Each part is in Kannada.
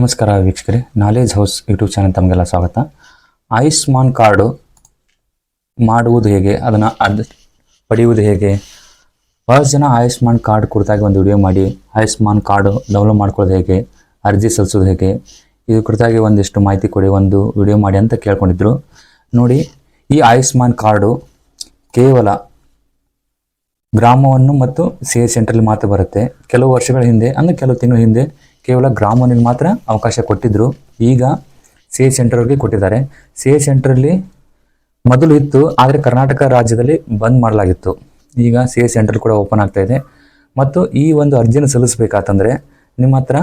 ನಮಸ್ಕಾರ ವೀಕ್ಷಕರೇ ನಾಲೇಜ್ ಹೌಸ್ ಯೂಟ್ಯೂಬ್ ಚಾನಲ್ ತಮಗೆಲ್ಲ ಸ್ವಾಗತ. ಆಯುಷ್ಮಾನ್ ಕಾರ್ಡು ಮಾಡುವುದು ಹೇಗೆ, ಅದನ್ನು ಅದು ಪಡೆಯುವುದು ಹೇಗೆ? ಬಹಳಷ್ಟು ಜನ ಆಯುಷ್ಮಾನ್ ಕಾರ್ಡ್ ಕುರಿತಾಗಿ ಒಂದು ವಿಡಿಯೋ ಮಾಡಿ, ಆಯುಷ್ಮಾನ್ ಕಾರ್ಡು ಡೌನ್ಲೋಡ್ ಮಾಡ್ಕೊಳ್ಳೋದು ಹೇಗೆ, ಅರ್ಜಿ ಸಲ್ಲಿಸೋದು ಹೇಗೆ? ಇದು ಕುರಿತಾಗಿ ಒಂದಿಷ್ಟು ಮಾಹಿತಿ ಕೊಡಿ, ಒಂದು ವಿಡಿಯೋ ಮಾಡಿ ಅಂತ ಕೇಳ್ಕೊಂಡಿದ್ರು. ನೋಡಿ, ಈ ಆಯುಷ್ಮಾನ್ ಕಾರ್ಡು ಕೇವಲ ಗ್ರಾಮವನ್ನು ಮತ್ತು ಸಿ ಎ ಸೆಂಟ್ರಲ್ಲಿ ಮಾತ್ರ ಬರುತ್ತೆ. ಕೆಲವು ವರ್ಷಗಳ ಹಿಂದೆ, ಅಂದರೆ ಕೆಲವು ತಿಂಗಳ ಹಿಂದೆ ಕೇವಲ ಗ್ರಾಮನಿಗೆ ಮಾತ್ರ ಅವಕಾಶ ಕೊಟ್ಟಿದ್ದರು ಈಗ ಸಿ ಎ ಸೆಂಟರ್ಗೆ ಕೊಟ್ಟಿದ್ದಾರೆ. ಸಿ ಎ ಸೆಂಟ್ರಲ್ಲಿ ಮೊದಲು ಇತ್ತು, ಆದರೆ ಕರ್ನಾಟಕ ರಾಜ್ಯದಲ್ಲಿ ಬಂದ್ ಮಾಡಲಾಗಿತ್ತು. ಈಗ ಸಿ ಎ ಸೆಂಟರ್ ಕೂಡ ಓಪನ್ ಆಗ್ತಾ ಇದೆ. ಮತ್ತು ಈ ಒಂದು ಅರ್ಜಿನ ಸಲ್ಲಿಸಬೇಕಾತಂದ್ರೆ ನಿಮ್ಮ ಹತ್ರ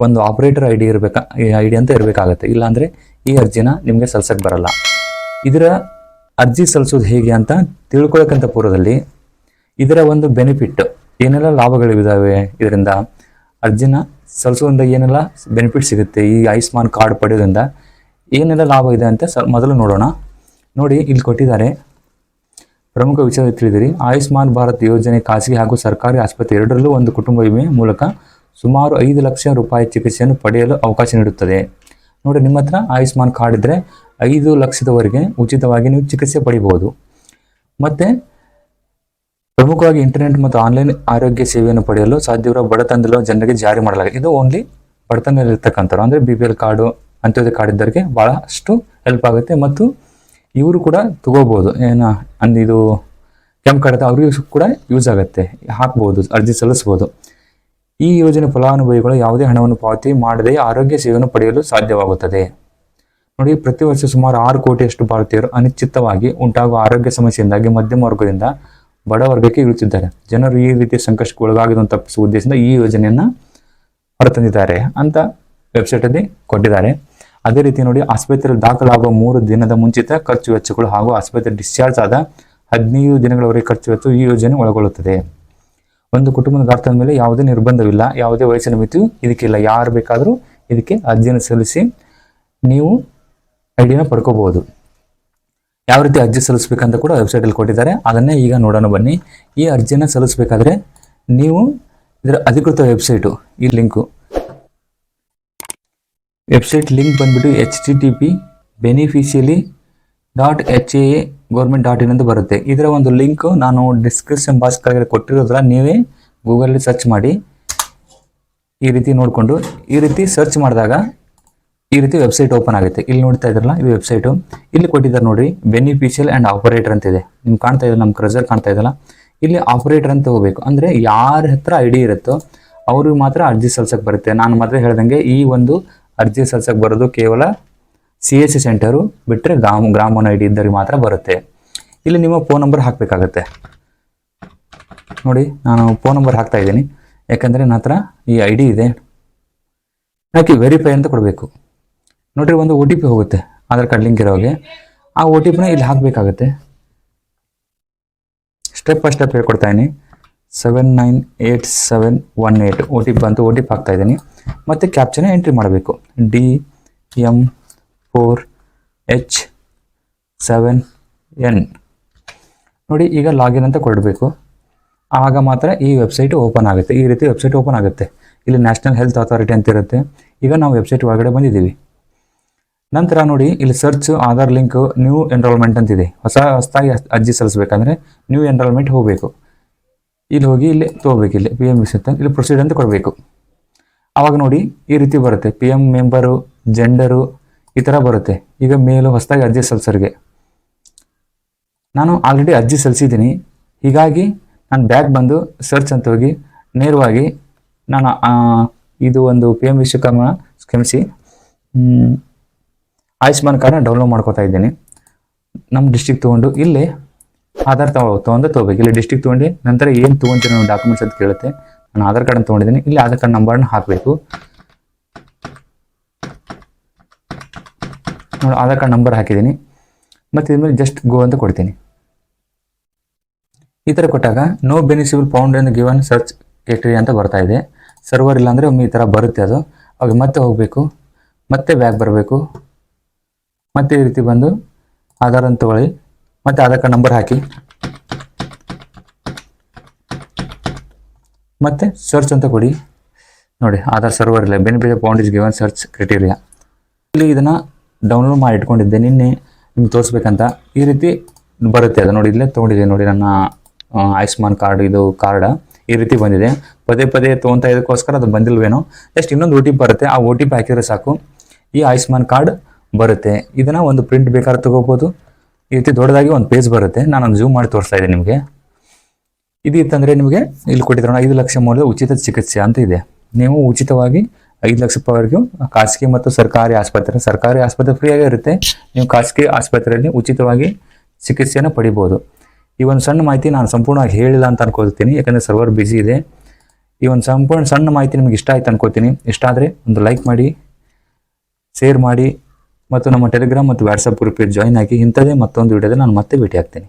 ಒಂದು ಆಪರೇಟರ್ ಐ ಡಿ ಇರಬೇಕಾ ಐ ಡಿ ಅಂತ ಇರಬೇಕಾಗತ್ತೆ. ಇಲ್ಲಾಂದರೆ ಈ ಅರ್ಜಿನ ನಿಮಗೆ ಸಲ್ಸಕ್ಕೆ ಬರಲ್ಲ. ಇದರ ಅರ್ಜಿ ಸಲ್ಲಿಸೋದು ಹೇಗೆ ಅಂತ ತಿಳ್ಕೊಳ್ಳೋಕ್ಕಂಥ ಪೂರ್ವದಲ್ಲಿ ಇದರ ಒಂದು ಬೆನಿಫಿಟ್ ಏನೆಲ್ಲ ಲಾಭಗಳಿದ್ದಾವೆ ಇದರಿಂದ ಅರ್ಜಿನ ಸಲ್ಲಿಸೋದ್ರಿಂದ ಏನೆಲ್ಲ ಬೆನಿಫಿಟ್ ಸಿಗುತ್ತೆ? ಈ ಆಯುಷ್ಮಾನ್ ಕಾರ್ಡ್ ಪಡೆಯೋದ್ರಿಂದ ಏನೆಲ್ಲ ಲಾಭ ಇದೆ ಅಂತ ಸ, ಮೊದಲು ನೋಡೋಣ. ನೋಡಿ, ಇಲ್ಲಿ ಕೊಟ್ಟಿದ್ದಾರೆ. ಪ್ರಮುಖ ವಿಷಯ ತಿಳಿದಿರಿ. ಆಯುಷ್ಮಾನ್ ಭಾರತ್ ಯೋಜನೆ ಖಾಸಗಿ ಹಾಗೂ ಸರ್ಕಾರಿ ಆಸ್ಪತ್ರೆ ಎರಡರಲ್ಲೂ ಒಂದು ಕುಟುಂಬ ವಿಮೆ ಮೂಲಕ ಸುಮಾರು ಐದು ಲಕ್ಷ ರೂಪಾಯಿ ಚಿಕಿತ್ಸೆಯನ್ನು ಪಡೆಯಲು ಅವಕಾಶ ನೀಡುತ್ತದೆ. ನೋಡಿ, ನಿಮ್ಮ ಹತ್ರ ಆಯುಷ್ಮಾನ್ ಕಾರ್ಡ್ ಇದ್ದರೆ ಐದು ಲಕ್ಷದವರೆಗೆ ಉಚಿತವಾಗಿ ನೀವು ಚಿಕಿತ್ಸೆ ಪಡಿಬೋದು ಮತ್ತು ಪ್ರಮುಖವಾಗಿ ಇಂಟರ್ನೆಟ್ ಮತ್ತು ಆನ್ಲೈನ್ ಆರೋಗ್ಯ ಸೇವೆಯನ್ನು ಪಡೆಯಲು ಸಾಧ್ಯವಿರುವ ಬಡತನದಲ್ಲಿರುವ ಜನರಿಗೆ ಜಾರಿ ಮಾಡಲಾಗಿದೆ. ಇದು ಓನ್ಲಿ ಬಡತನದಲ್ಲಿರ್ತಕ್ಕಂಥವ್ರು. ಅಂದರೆ B P L card Antyodaya card ಇದ್ದವರಿಗೆ ಭಾಳಷ್ಟು ಹೆಲ್ಪ್ ಆಗುತ್ತೆ. ಮತ್ತು ಇವರು ಕೂಡ ತಗೋಬೋದು. ಏನು, ಅಂದ್ ಇದು ಕೆಂಪು ಕಾರ್ಡ್ ಅವ್ರಿಗೂ ಕೂಡ ಯೂಸ್ ಆಗುತ್ತೆ. ಹಾಕ್ಬೋದು, ಅರ್ಜಿ ಸಲ್ಲಿಸ್ಬೋದು. ಈ ಯೋಜನೆ ಫಲಾನುಭವಿಗಳು ಯಾವುದೇ ಹಣವನ್ನು ಪಾವತಿ ಮಾಡದೆ ಆರೋಗ್ಯ ಸೇವೆಯನ್ನು ಪಡೆಯಲು ಸಾಧ್ಯವಾಗುತ್ತದೆ. ನೋಡಿ, ಪ್ರತಿ ವರ್ಷ ಸುಮಾರು ಆರು ಕೋಟಿಯಷ್ಟು ಭಾರತೀಯರು ಅನಿಶ್ಚಿತವಾಗಿ ಉಂಟಾಗುವ ಆರೋಗ್ಯ ಸಮಸ್ಯೆಯಿಂದಾಗಿ ಮಧ್ಯಮ ವರ್ಗದಿಂದ ಬಡ ವರ್ಗಕ್ಕೆ ಇಳಿಸಿದ್ದಾರೆ ಜನರು ಈ ರೀತಿಯ ಸಂಕಷ್ಟಕ್ಕೆ ಒಳಗಾಗದಂತ ತಪ್ಪಿಸುವ ಉದ್ದೇಶದಿಂದ ಈ ಯೋಜನೆಯನ್ನ ಹೊರತಂದಿದ್ದಾರೆ ಅಂತ ವೆಬ್ಸೈಟಲ್ಲಿ ಕೊಟ್ಟಿದ್ದಾರೆ. ಅದೇ ರೀತಿ ನೋಡಿ, ಆಸ್ಪತ್ರೆಯಲ್ಲಿ ದಾಖಲಾಗುವ ಮೂರು ದಿನದ ಮುಂಚಿತ ಖರ್ಚು ವೆಚ್ಚಗಳು ಹಾಗೂ ಆಸ್ಪತ್ರೆ ಡಿಸ್ಚಾರ್ಜ್ ಆದ ಹದಿನೈದು ದಿನಗಳವರೆಗೆ ಖರ್ಚು ವೆಚ್ಚ ಈ ಯೋಜನೆ ಒಳಗೊಳ್ಳುತ್ತದೆ. ಒಂದು ಕುಟುಂಬದ ಗಾತ್ರದ ಮೇಲೆ ಯಾವುದೇ ನಿರ್ಬಂಧವಿಲ್ಲ, ಯಾವುದೇ ವಯಸ್ಸಿನ ಮಿತಿಯು ಇದಕ್ಕಿಲ್ಲ. ಯಾರು ಬೇಕಾದರೂ ಇದಕ್ಕೆ ಅರ್ಜಿಯನ್ನು ಸಲ್ಲಿಸಿ ನೀವು ಐಡಿಯನ್ನು ಪಡ್ಕೋಬಹುದು. ಯಾವ ರೀತಿ ಅರ್ಜಿ ಸಲ್ಲಿಸಬೇಕಂತ ಕೂಡ ವೆಬ್ಸೈಟಲ್ಲಿ ಕೊಟ್ಟಿದ್ದಾರೆ. ಅದನ್ನೇ ಈಗ ನೋಡೋಣ ಬನ್ನಿ. ಈ ಅರ್ಜಿನ ಸಲ್ಲಿಸಬೇಕಾದ್ರೆ ನೀವು ಇದರ ಅಧಿಕೃತ ವೆಬ್ಸೈಟು ಈ ಲಿಂಕು ವೆಬ್ಸೈಟ್ ಲಿಂಕ್ ಬಂದ್ಬಿಟ್ಟು H T T P beneficiary dot H A government dot in ಅಂತ ಬರುತ್ತೆ. ಇದರ ಒಂದು ಲಿಂಕ್ ನಾನು ಡಿಸ್ಕ್ರಿಪ್ಷನ್ ಬಾಕ್ಸ್ ಕೆಳಗಡೆ ಕೊಟ್ಟಿರೋದ್ರ ನೀವೇ ಗೂಗಲಲ್ಲಿ ಸರ್ಚ್ ಮಾಡಿ ಈ ರೀತಿ ನೋಡಿಕೊಂಡು ಈ ರೀತಿ ಸರ್ಚ್ ಮಾಡಿದಾಗ ಈ ರೀತಿ ವೆಬ್ಸೈಟ್ ಓಪನ್ ಆಗುತ್ತೆ. ಇಲ್ಲಿ ನೋಡ್ತಾ ಇದ್ರಲ್ಲ, ಇದು ವೆಬ್ಸೈಟು ಇಲ್ಲಿ ಕೊಟ್ಟಿದ್ದಾರೆ ನೋಡಿ ಬೆನಿಫಿಷಿಯಲ್ ಆ್ಯಂಡ್ ಆಪರೇಟರ್ ಅಂತ ಇದೆ. ನಿಮ್ಗೆ ಕಾಣ್ತಾ ಇದೆ ನಮ್ಮ ಕ್ರಜರ್ ಕಾಣ್ತಾ ಇದಲ್ಲ ಇಲ್ಲಿ ಆಪರೇಟರ್ ಅಂತ ಹೋಗ್ಬೇಕು ಅಂದರೆ ಯಾರ ಹತ್ರ ಐ ಇರುತ್ತೋ, ಅವ್ರಿಗೆ ಮಾತ್ರ ಅರ್ಜಿ ಸಲ್ಸಕ್ಕೆ ಬರುತ್ತೆ. ನಾನು ಮಾತ್ರ ಹೇಳ್ದಂಗೆ, ಈ ಒಂದು ಅರ್ಜಿ ಸಲ್ಸಕ್ಕೆ ಬರೋದು ಕೇವಲ ಸಿ ಎಸ್ ಸಿ ಸೆಂಟರು ಬಿಟ್ಟರೆ ಗ್ರಾಮ, ಗ್ರಾಮೋನ್ ಐ ಡಿ ಇದ್ದವ್ರಿಗೆ ಮಾತ್ರ ಬರುತ್ತೆ. ಇಲ್ಲಿ ನಿಮ್ಮ ಫೋನ್ ನಂಬರ್ ಹಾಕಬೇಕಾಗತ್ತೆ. ನೋಡಿ, ನಾನು ಫೋನ್ ನಂಬರ್ ಹಾಕ್ತಾ ಇದ್ದೀನಿ. ಯಾಕಂದರೆ ನನ್ನ ಈ ಐ ಇದೆ. ಹಾಕಿ ವೆರಿಫೈ ಅಂತ ಕೊಡಬೇಕು. ನೋಡ್ರಿ, ಒಂದು ಒ ಟಿ ಪಿ ಹೋಗುತ್ತೆ. ಆಧಾರ್ ಕಾರ್ಡ್ ಲಿಂಕ್ ಇರೋಗೆ ಆ ಒ ಟಿ ಪಿನ ಇಲ್ಲಿ ಹಾಕಬೇಕಾಗುತ್ತೆ. ಸ್ಟೆಪ್ ಬೈ ಸ್ಟೆಪ್ ಹೇಳ್ಕೊಡ್ತಾ ಇದ್ದೀನಿ seven nine eight seven one eight O T P ಬಂತು ಒ ಟಿ ಪಿ ಹಾಕ್ತಾ ಇದ್ದೀನಿ ಮತ್ತು ಕ್ಯಾಪ್ಚನ ಎಂಟ್ರಿ ಮಾಡಬೇಕು. D M four H seven N ನೋಡಿ, ಈಗ ಲಾಗಿನ್ ಅಂತ ಕೊಡಬೇಕು. ಆಗ ಮಾತ್ರ ಈ ವೆಬ್ಸೈಟ್ ಓಪನ್ ಆಗುತ್ತೆ. ಈ ರೀತಿ ವೆಬ್ಸೈಟ್ ಓಪನ್ ಆಗುತ್ತೆ. ಇಲ್ಲಿ ನ್ಯಾಷನಲ್ ಹೆಲ್ತ್ ಅಥಾರಿಟಿ ಅಂತ ಇರುತ್ತೆ. ಈಗ ನಾವು ವೆಬ್ಸೈಟ್ ಒಳಗಡೆ ಬಂದಿದ್ದೀವಿ. ನಂತರ ನೋಡಿ, ಇಲ್ಲಿ search Aadhaar link new enrolment ಅಂತಿದೆ. ಹೊಸ ಹೊಸದಾಗಿ ಅರ್ಜಿ ಸಲ್ಲಿಸಬೇಕಂದ್ರೆ ನ್ಯೂ ಎನ್ರೋಲ್ಮೆಂಟ್ ಹೋಗಬೇಕು. ಇಲ್ಲಿ ಹೋಗಿ ಇಲ್ಲಿ ತೊಗೋಬೇಕು, ಇಲ್ಲಿ ಪಿ ಎಂ ಅಂತ ಇಲ್ಲಿ ಪ್ರೊಸೀಡ್ ಅಂತ ಕೊಡಬೇಕು. ಆವಾಗ ನೋಡಿ, ಈ ರೀತಿ ಬರುತ್ತೆ. ಪಿ ಎಂ ಮೆಂಬರು ಜೆಂಡರು ಈ ಥರ ಬರುತ್ತೆ. ಈಗ ಮೇಲು ಹೊಸದಾಗಿ ಅರ್ಜಿ ಸಲ್ಲಿಸೋರಿಗೆ. ನಾನು ಆಲ್ರೆಡಿ ಅರ್ಜಿ ಸಲ್ಲಿಸಿದ್ದೀನಿ. ಹೀಗಾಗಿ ನಾನು ಬ್ಯಾಗ್ ಬಂದು ಸರ್ಚ್ ಅಂತ ಹೋಗಿ ನೇರವಾಗಿ ನಾನು ಇದು ಒಂದು ಪಿ ಎಂ ವಿಶ್ವಕರ್ಮ ಕ್ಷಮಿಸಿ. ಆಯುಷ್ಮಾನ್ ಕಾರ್ಡ್ನ ಡೌನ್ಲೋಡ್ ಮಾಡ್ಕೋತಾ ಇದ್ದೀನಿ. ನಮ್ಮ ಡಿಸ್ಟಿಕ್ ತೊಗೊಂಡು ಇಲ್ಲಿ ಆಧಾರ್ ತಗೋ ತೊಗೊಂಡು ತೊಗೋಬೇಕು. ಇಲ್ಲಿ ಡಿಸ್ಟಿಕ್ ತೊಗೊಂಡು ನಂತರ ಏನು ತೊಗೊಂತೀನಿ ನಾವು ಡಾಕ್ಯುಮೆಂಟ್ಸ್ ಅಂತ ಕೇಳುತ್ತೆ. ನಾನು ಆಧಾರ್ ಕಾರ್ಡ್ ತೊಗೊಂಡಿದ್ದೀನಿ. ಇಲ್ಲಿ ಆಧಾರ್ ಕಾರ್ಡ್ ನಂಬರ್ನ ಹಾಕಬೇಕು. ನೋಡಿ, ಆಧಾರ್ ಕಾರ್ಡ್ ನಂಬರ್ ಹಾಕಿದ್ದೀನಿ. ಮತ್ತು ಇದ್ಮೇಲೆ ಜಸ್ಟ್ ಗೋ ಅಂತ ಕೊಡ್ತೀನಿ. ಈ ಥರ ಕೊಟ್ಟಾಗ ನೋ ಬೆನಿಸಿಬಲ್ ಪೌಂಡ್ ಎಂದು ಗಿವನ್ ಸರ್ಚ್ ಕೆಟ್ರಿ ಅಂತ ಬರ್ತಾ ಇದೆ. ಸರ್ವರ್ ಇಲ್ಲಾಂದರೆ ಒಮ್ಮೆ ಈ ಥರ ಬರುತ್ತೆ ಅದು. ಅವಾಗ ಮತ್ತೆ ಹೋಗಬೇಕು. ಮತ್ತೆ ಬ್ಯಾಗ್ ಬರಬೇಕು. ಮತ್ತೆ ಈ ರೀತಿ ಬಂದು ಆಧಾರ್ ಅಂತ ತಗೊಳ್ಳಿ. ಮತ್ತೆ ಆಧಾರ್ ಕಾರ್ಡ್ ನಂಬರ್ ಹಾಕಿ. ಮತ್ತೆ ಸರ್ಚ್ ಅಂತ ಕೊಡಿ. ನೋಡಿ, ಆಧಾರ್ ಸರ್ವರ್ ಇಲ್ಲ. Benefit found is given search criteria ಇಲ್ಲಿ ಇದನ್ನು ಡೌನ್ಲೋಡ್ ಮಾಡಿ ಇಟ್ಕೊಂಡಿದ್ದೆ. ನಿನ್ನೆ ನಿಮ್ಗೆ ತೋರಿಸ್ಬೇಕಂತ. ಈ ರೀತಿ ಬರುತ್ತೆ ಅದು. ನೋಡಿ, ಇಲ್ಲೇ ತೊಗೊಂಡಿದ್ದೆ ನೋಡಿ, ನನ್ನ ಆಯುಷ್ಮಾನ್ ಕಾರ್ಡ್ ಇದು ಕಾರ್ಡ್ ಈ ರೀತಿ ಬಂದಿದೆ. ಪದೇ ಪದೇ ತೊಗೊತಾ ಇದಕ್ಕೋಸ್ಕರ ಅದು ಬಂದಿಲ್ವೇನೋ. ಜಸ್ಟ್ ಇನ್ನೊಂದು ಒ ಟಿ ಪಿ ಬರುತ್ತೆ. ಆ ಒ ಟಿ ಪಿ ಹಾಕಿದರೆ ಸಾಕು. ಈ ಆಯುಷ್ಮಾನ್ ಕಾರ್ಡ್ ಬರುತ್ತೆ. ಇದನ್ನು ಒಂದು ಪ್ರಿಂಟ್ ಬೇಕಾದ್ರೆ ತೊಗೋಬೋದು. ಈ ರೀತಿ ದೊಡ್ಡದಾಗಿ ಒಂದು ಪೇಜ್ ಬರುತ್ತೆ. ನಾನು ಜೂಮ್ ಮಾಡಿ ತೋರಿಸ್ತಾ ಇದ್ದೀನಿ ನಿಮಗೆ. ಇದು ಇತ್ತಂದರೆ ನಿಮಗೆ ಇಲ್ಲಿ ಕೊಟ್ಟಿದ್ರು ಐದು ಲಕ್ಷ ಮೌಲ್ಯದ ಉಚಿತ ಚಿಕಿತ್ಸೆ ಅಂತ ಇದೆ. ನೀವು ಉಚಿತವಾಗಿ ಐದು ಲಕ್ಷ ರೂಪಾಯಿವರೆಗೂ ಖಾಸಗಿ ಮತ್ತು ಸರ್ಕಾರಿ ಆಸ್ಪತ್ರೆ ಸರ್ಕಾರಿ ಆಸ್ಪತ್ರೆ ಫ್ರೀಯಾಗೇ ಇರುತ್ತೆ. ನೀವು ಖಾಸಗಿ ಆಸ್ಪತ್ರೆಯಲ್ಲಿ ಉಚಿತವಾಗಿ ಚಿಕಿತ್ಸೆಯನ್ನು ಪಡಿಬೋದು. ಈ ಒಂದು ಸಣ್ಣ ಮಾಹಿತಿ ನಾನು ಸಂಪೂರ್ಣವಾಗಿ ಹೇಳಿಲ್ಲ ಅಂತ ಅನ್ಕೋತೀನಿ ಯಾಕಂದರೆ ಸರ್ವರ್ ಬ್ಯುಸಿ ಇದೆ. ಈ ಒಂದು ಸಂಪೂರ್ಣ ಸಣ್ಣ ಮಾಹಿತಿ ನಿಮಗೆ ಇಷ್ಟ ಆಯ್ತು ಅನ್ಕೋತೀನಿ ಇಷ್ಟ ಆದರೆ ಒಂದು ಲೈಕ್ ಮಾಡಿ ಶೇರ್ ಮಾಡಿ ಮತ್ತು ನಮ್ಮ ಟೆಲಿಗ್ರಾಮ್ ಮತ್ತು ವಾಟ್ಸಪ್ ಗ್ರೂಪಿಗೆ ಜಾಯ್ನ್ ಆಗಿ ಇಂಥದೇ ಮತ್ತೊಂದು ವಿಡಿಯೋದಲ್ಲಿ ನಾನು ಮತ್ತೆ ಭೇಟಿ ಆಗ್ತೀನಿ